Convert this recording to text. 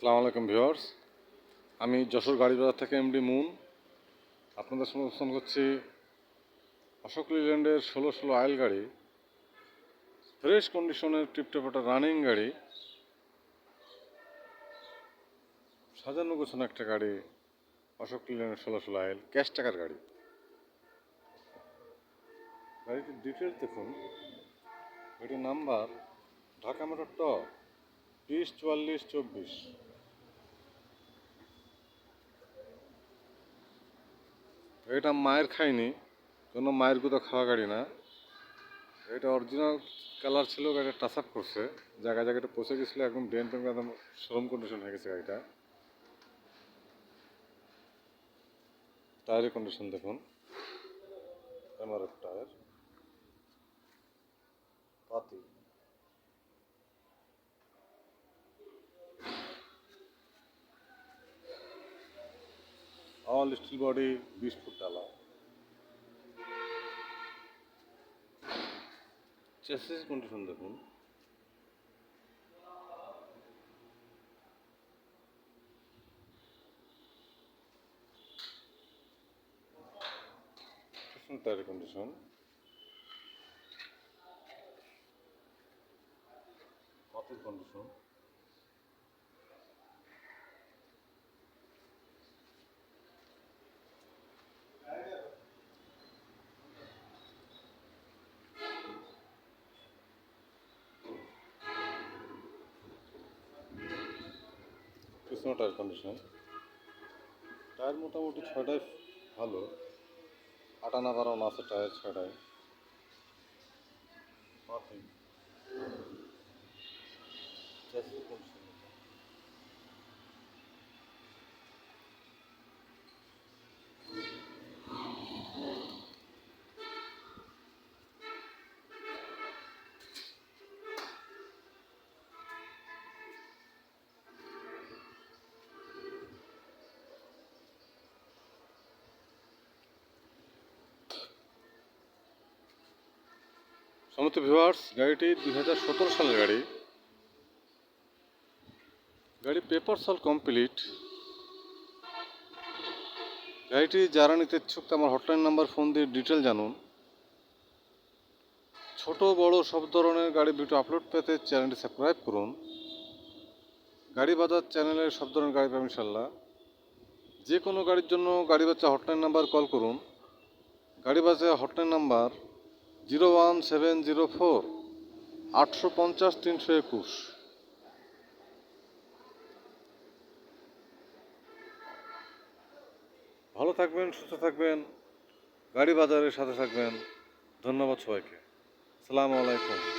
আসসালামু আলাইকুম ভিউয়ার্স। আমি যশোর গাড়ি বাজার থেকে এমডি মুন। আপনাদের অনুষ্ঠান করছি অশোক লিল্যান্ডের ষোলো ষোলো আইল গাড়ি, ফ্রেশ কন্ডিশনের টিপটপটা রানিং গাড়ি, সাজানো গোছানো একটা গাড়ি, অশোক লিল্যান্ডের ষোলো ষোলো আইল, ক্যাশ টাকার গাড়ি। গাড়িটির ডিটেলস দেখুন। গাড়ির নাম্বার ঢাকা মেট্রো ট বিশ চুয়াল্লিশ চব্বিশ। এটা মায়ের খাইনি, কোনো মায়ের কোথাও খাওয়া গাড়ি না। এটা অরিজিনাল কালার ছিল, গাড়িটা টাচ আপ করছে। জায়গায় জায়গাটা পচে গেছিল, একদম ড্রেন টেন একদম শোরুম কন্ডিশন হয়ে গেছে গাড়িটা। টায়ারের কন্ডিশন দেখুন। এমআরএফ টায়ার পাতি অল স্টিল বডি বিশ ফুট ডালা চেসিস কন্ডিশন দেখুন টায়ার কন্ডিশন কতের কন্ডিশন পিছনে টায়ার কন্ডিশন টায়ার মোটামুটি ছয়টায় ভালো। আটানা বারোনা আছে টায়ার ছয়টায়। চেসিস সমস্ত ভিউয়ার্স গাড়িটি দুই হাজার সতেরো সালের গাড়ি। গাড়ি পেপার সল কমপ্লিট গাড়িটি যারা নিতে ইচ্ছুক আমার হটলাইন নাম্বার ফোন দিয়ে ডিটেল জানুন। ছোট, বড়, সব ধরনের গাড়ি ভিডিও আপলোড পেতে চ্যানেলটি সাবস্ক্রাইব করুন। গাড়ি বাজার চ্যানেলে সব ধরনের গাড়ি পাবেন ইনশাল্লাহ যে কোনো গাড়ির জন্য গাড়ি বাচ্চা হটলাইন নাম্বার কল করুন। গাড়ি বাজার hotline number zero one seven zero four, আটশো পঞ্চাশ তিনশো একুশ। ভালো থাকবেন, সুস্থ থাকবেন, গাড়ি বাজারের সাথে থাকবেন। ধন্যবাদ সবাইকে। সালামু আলাইকুম।